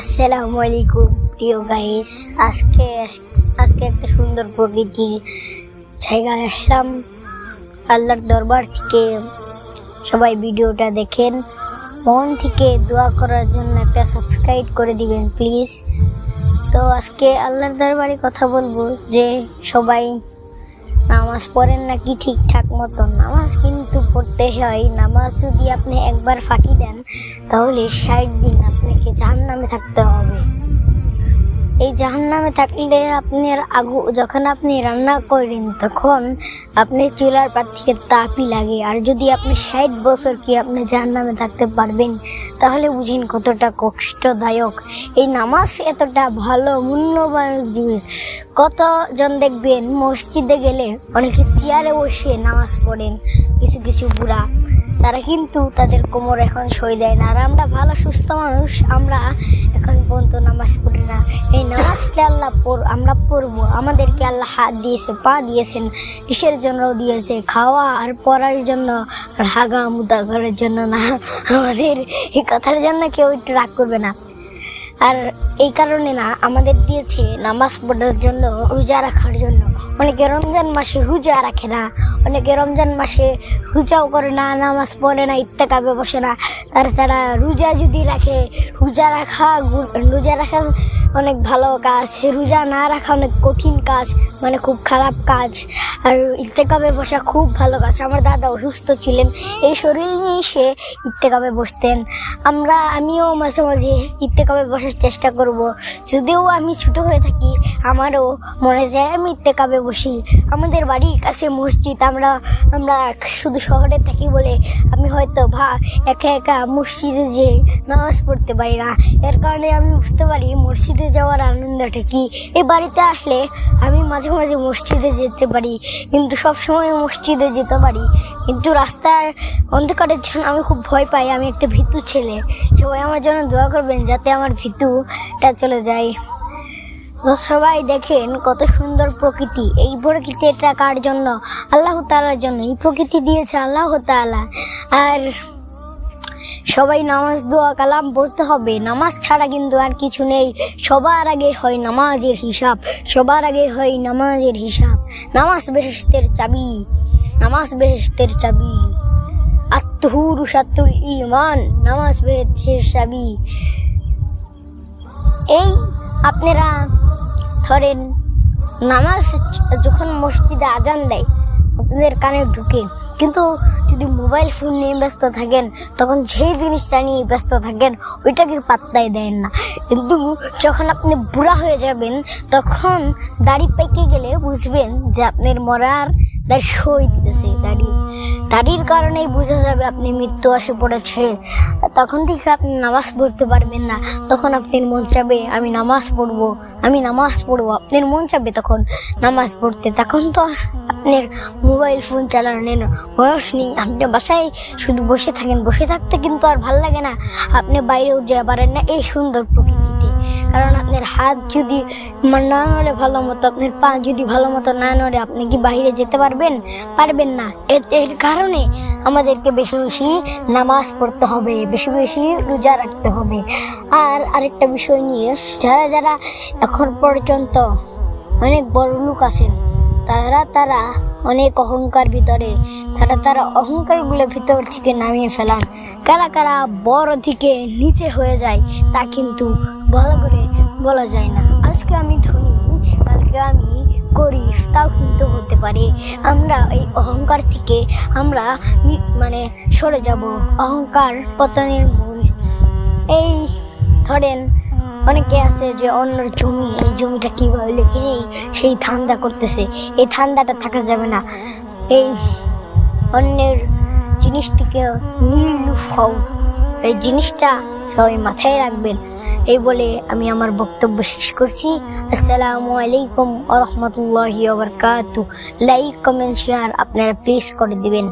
আসসালামু আলাইকুম, প্রিয় গাইস আজকে আজকে একটা সুন্দর প্রকৃতির জায়গায় আসলাম। আল্লাহর দরবার থেকে সবাই ভিডিওটা দেখেন। মন থেকে দোয়া করার জন্য একটা সাবস্ক্রাইব করে দিবেন প্লিজ তো আজকে আল্লাহর দরবারে কথা বলব যে সবাই নামাজ পড়েন নাকি ঠিকঠাক মতো নামাজ কিন্তু পড়তে হয়। নামাজ যদি আপনি একবার ফাঁকি দেন, তাহলে ষাট দিন জাহান নামে থাকতে হবে। এই জাহান নামে থাকলে আপনার আগু, যখন আপনি রান্না করেন তখন আপনি চুলার পাত থেকে তাপই লাগে। আর যদি আপনি ষাট বছর কি আপনি জাহান নামে থাকতে পারবেন, তাহলে বুঝিন কতটা কষ্টদায়ক। এই নামাজ এতটা ভালো, মূল্যবান জিনিস। কতজন দেখবেন মসজিদে গেলে অনেকে চেয়ারে বসে নামাজ পড়েন, কিছু কিছু বুড়া। তারা কিন্তু তাদের কোমর এখন সই দেয় না। আর আমরা ভালো, সুস্থ মানুষ, আমরা এখন পর্যন্ত নামাজ এই নামাজটা আল্লাহ আমরা পড়ব। আমাদেরকে আল্লাহ হাত দিয়েছে, পা দিয়েছেন, কিসের জন্য দিয়েছে? খাওয়া আর পড়ার জন্য, আর হাগা মুদা করার জন্য না। আমাদের এই কথার জন্য কেউ একটু রাগ করবে না। আর এই কারণে না আমাদের দিয়েছে নামাজ পড়ার জন্য, রোজা রাখার জন্য। অনেকে রমজান মাসে রোজা রাখে না, অনেকে রমজান মাসে রোজাও করে না, নামাজ পড়ে না ইত্তেকাবে বসে না। তারা তারা রোজা যদি রাখে, রোজা রাখা রোজা রাখা অনেক ভালো কাজ, রোজা না রাখা অনেক কঠিন কাজ মানে খুব খারাপ কাজ। আর ইত্তেকাবে বসা খুব ভালো কাজ। আমার দাদা অসুস্থ ছিলেন, এই শরীর নিয়ে সে ইত্তেকাবে বসতেন। আমরা, আমিও মাঝে মাঝে ইত্তেকাবে বসার চেষ্টা করব। যদিও আমি ছোট হয়ে থাকি, আমারও মনে যায় আমি ইত্তেকাবে বসি। আমাদের বাড়ির কাছে মসজিদ, আমরা আমরা শুধু শহরে থাকি বলে আমি হয়তো ভা একা একা মসজিদে যে নামাজ পড়তে পারি না। এর কারণে আমি বুঝতে পারি মসজিদে যাওয়ার আনন্দটা কি। এই বাড়িতে আসলে আমি মাঝে মাঝে মসজিদে যেতে পারি, কিন্তু সব সময় মসজিদে যেতে পারি। কিন্তু রাস্তার অন্ধকারের জন্য আমি খুব ভয় পাই, আমি একটা ভীতু ছেলে। সবাই আমার জন্য দোয়া করবেন যাতে আমার ভীতুটা চলে তো সবাই দেখেন কত সুন্দর প্রকৃতি। এই প্রকৃতি এটা কার জন্য? আল্লাহ তাআলার জন্য। এই প্রকৃতি দিয়েছে আল্লাহ তাআলা। আর সবাই নামাজ, দোয়া, কালাম পড়তে হবে। নামাজ ছাড়া কিন্তু আর কিছু নেই। সবার আগে হয় নামাজের হিসাব। সবার আগে হয় নামাজের হিসাব। নামাজ বেহেস্তের চাবি। নামাজ বেহেস্তের চাবি। আত্মহুরু ইমান নামাজ বেহেস্তের চাবি। এই আপনারা ধরেন নামাজ যখন মসজিদে আজান দেয়, আপনাদের কানে ঢুকে। কিন্তু যদি মোবাইল ফোন নিয়ে ব্যস্ত থাকেন, তখন যে জিনিসটা নিয়ে ব্যস্ত থাকেন, ওইটাকে পাত্তাই দেন না। কিন্তু যখন আপনি বুড়া হয়ে যাবেন, তখন দাড়ি পেকে গেলে বুঝবেন যে আপনার মরার দাড়ি সই দিতেছে দাড়ি। দাড়ির কারণেই বোঝা যাবে আপনি মৃত্যু আসে পড়েছে। তখন থেকে আপনি নামাজ পড়তে পারবেন না। তখন আপনার মন চাবে, আমি নামাজ পড়ব, আমি নামাজ পড়ব। আপনার মন চাবে তখন নামাজ পড়তে। তখন তো আপনার মোবাইল ফোন চালানোর বয়স নেই। আপনি বাসায় শুধু বসে থাকেন। বসে থাকতে কিন্তু আর ভালো লাগে না। আপনি বাইরেও যেতে পারেন না। এই সুন্দর প্রকৃতিতে কারণ আপনার হাত যদি না নড়ে ভালো মতো, আপনার পা যদি ভালো মতো না নড়ে, আপনি কি বাইরে যেতে পারবেন? পারবেন না। এর কারণে আমাদেরকে বেশি বেশি নামাজ পড়তে হবে, বেশি বেশি রোজা রাখতে হবে। আর আরেকটা বিষয় নিয়ে, যারা যারা এখন পর্যন্ত অনেক বড় লোক আছেন, তারা তারা অনেক অহংকার ভিতরে, তারা তারা অহংকারগুলো ভিতর থেকে নামিয়ে ফেলান। কারা কারা বড় থেকে নিচে হয়ে যায়, তা কিন্তু ভালো করে বলা যায় না। আজকে আমি ধনী, কালকে আমি গরিব, তাও কিন্তু হতে পারে। আমরা এই অহংকার থেকে আমরা মানে সরে যাব। অহংকার পতনের মূল। এই ধরেন, অনেকে আছে যে অন্যের জমি, এই জমিটা কীভাবে লিখে নেই? সেই ধান্দা করতেছে। এই ধান্দাটা থাকা যাবে না। এই অন্যের জিনিস থেকে নির্লুপ হও। এই জিনিসটা সবাই মাথায় রাখবেন। এই বলে আমি আমার বক্তব্য শেষ করছি। আসসালামু আলাইকুম আ রহমতুল্লাহ লাইক, কমেন্ট, শেয়ার আপনারা প্লিজ করে দিবেন।